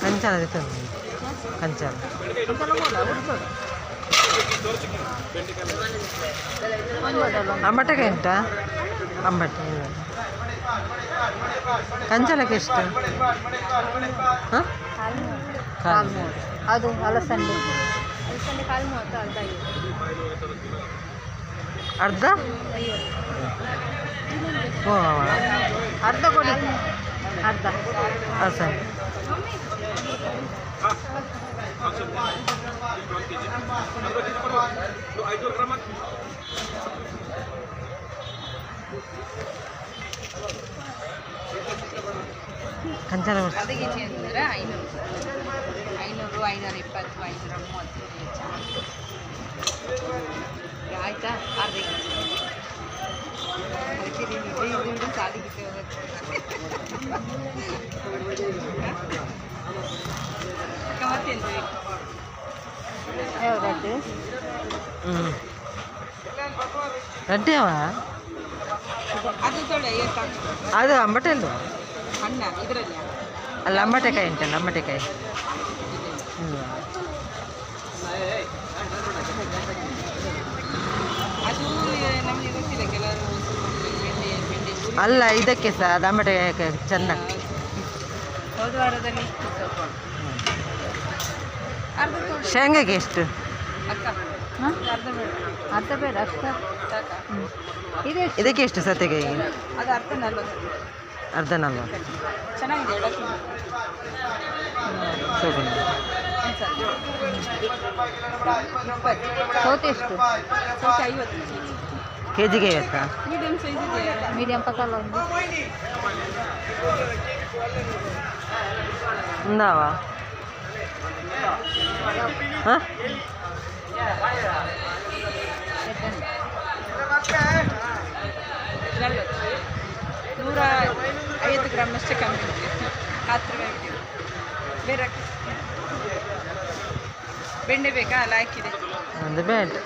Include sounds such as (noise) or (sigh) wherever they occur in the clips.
ಕಂಚಾಲ ತಂದು ಕಂಚಾಲ ಅಂಬಟಗೆ ಉಂಟಾ ಅಂಬಟ ಕಂಚಾಲಕ್ಕೆ ಎಷ್ಟು ಅದು ಅಲಸಂಡೆ ಅಲಸಂಡೆ ಕಾಲು ಮೂವತ್ತು ಅರ್ಧ ಅರ್ಧ? ಐವತ್ತು ಓ ಅರ್ಧ ಕೊಡಿ. ಅರ್ಧ. ಹಾಂ ಸರಿ. ಕಂಚಾಲ ಬರ್ಸಿ ಅದು ಕೆ ಜಿ ಅಂದರೆ ಐನೂರು ಐನೂರು ಐನೂರ ಇಪ್ಪತ್ತು ಐನೂರ ಮೂವತ್ತು ಆಯ್ತಾ ಅರ್ಧ ಕೆ ಜಿ ಅದಕ್ಕೆ ನೀವು ಇದು ಇದು ಸಾಲಿಗೆ ಮತ್ತೆಂದು ಯಾವ್ದು ಹ್ಞೂ ಗಡ್ಡೆಯವ ಅದು ತೊಳೆ ಎಷ್ಟು ಅದು ಅಂಬಟೆ ಅಲ್ವಾ ಹಣ್ಣ ಇದರಲ್ಲಿ ಅಲ್ಲ ಅಂಬಟೆಕಾಯಿ ಉಂಟಲ್ಲ ಅಂಬಟೆಕಾಯಿ ಹ್ಞೂ ಅದು ನಮಗೆ ಗೊತ್ತಿಲ್ಲ ಕೆಲವರು ಬೆಂಡೆ ಬೆಂಡೆ ಪೂರಿ. ಅಲ್ಲ ಇದಕ್ಕೆ ಸಹ ದಾಮಟೆ ಚೆನ್ನ ಚೆಂದ ಶೇಂಗಾಗೆ ಎಷ್ಟು? ಅರ್ಧ. ಬೇಡ. ಅರ್ಧ ಇದಕ್ಕೆ ಎಷ್ಟು ಅದು ಅರ್ಧ ನಲ್ವತ್ತು. ಸೌತೆ ಎಷ್ಟು? ಸೌತೆ ಐವತ್ತು. ಕೆ ಜಿಗೆ ಐವತ್ತಾ ಮೀಡಿಯಮ್ ಸೈಜ್ ಇದೆ. ಮೀಡಿಯಮ್ ಪಕ್ಕಲ್ಲ ಒಂದು ಒಂದಾವ ಹಾಂ? ನೂರ ಐವತ್ತು ಗ್ರಾಮ್ ಅಷ್ಟೇ ಕಮ್ಮಿ ಹತ್ತು ರೂಪಾಯಿ ಬೇರೆ ಬೆಂಡೆ ಬೇಕಾ? ಅಲ್ಲ ಹಾಕಿದೆ. ಒಂದು ಬೆಂಡೆ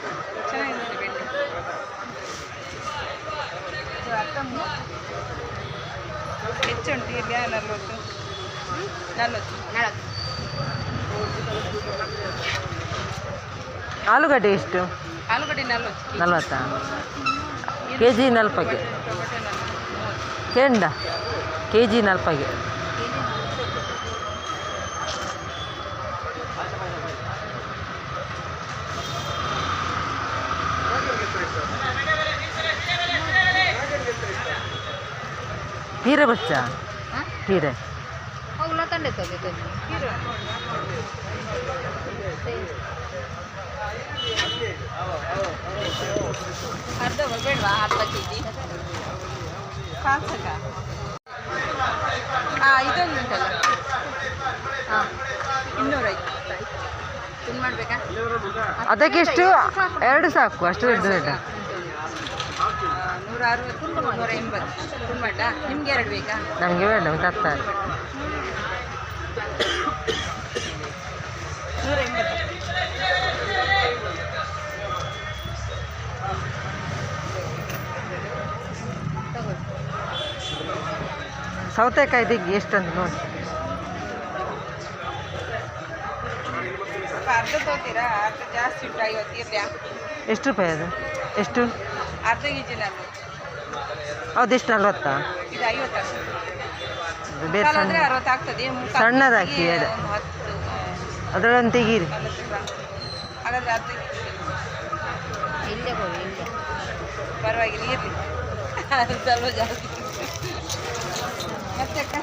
ಹೆಚ್ಚುಂಟು ಇಲ್ಲಿ ನಲ್ವತ್ತು ನಲ್ವತ್ತು ನಲ್ವತ್ತು ಆಲೂಗಡ್ಡೆ ಎಷ್ಟು? ಆಲೂಗಡ್ಡೆ ನಲ್ವತ್ತು? ನಲ್ವತ್ತಾ ಕೆ ಜಿ ನಲ್ಪಗೆ. ಕೆಂಡ? ಕೆ ಜಿ ನಲ್ಪಗೆ. ಹೀರೆ ಬಚ್ಚ? ಹೀರೆ. ಅರ್ಧ ಬೇಡವಾ ಅರ್ಧ ಕೆ ಜಿ ಕಾಸಕ ಹಾಂ ಇದೊಂದು ಉಂಟಲ್ಲ. ಹಾಂ ಇನ್ನೂರೈದು ಇದು ಮಾಡಬೇಕಾ? ಅದಕ್ಕೆ ಎಷ್ಟು? ಎರಡು ಸಾಕು ಅಷ್ಟು ದೊಡ್ಡ ನೂರ ಅರವತ್ತು ನೂರ ಎಂಬತ್ತು. ನಿಮ್ಗೆ ಎರಡು ಬೇಕಾ? ನಮಗೆ ಬೇಡ ನಮ್ಗೆ ಹತ್ತಾರು ನೂರ ಎಂಬತ್ತು. ಸೌತೆಕಾಯಿ ದಿಗ್ಗಿ ಎಷ್ಟಂತ ನೋಡಿ. ಅರ್ಧ ತಗೋತೀರಾ? ಅರ್ಧ ಜಾಸ್ತಿ ಉಂಟು ಐವತ್ತು ಎಷ್ಟು ರೂಪಾಯಿ ಅದು? ಎಷ್ಟು? ಅರ್ಧ ಕೆ ಜಿ ಎಷ್ಟು ನಲ್ವತ್ತಾ? ಇದು ಐವತ್ತು ಬೇರೆ ಕಾಲು ಅಂದರೆ ಅರವತ್ತು ಆಗ್ತದೆ. ಮುಕ್ಕಾಲು ಸಣ್ಣದು ಹಾಕಿ ಕೆಜಿಗೆ ಅದೇ. ಒಂದು ಹತ್ತು ಅದರೊಳಗೆ ತೆಗೀರಿ. ನಲವತ್ತು ಗ್ರಾಮ್. ಹಾಗಾದ್ರೆ ಅರ್ಧ ಕೆ ಜಿ ಇಲ್ಲೇ ಕೊಡಿ ಇಲ್ಲೇ. ಪರವಾಗಿಲ್ಲ ಇರಲಿ. (laughs) ಸ್ವಲ್ಪ ಜಾಸ್ತಿ. ಮತ್ತೆ ಅಕ್ಕ?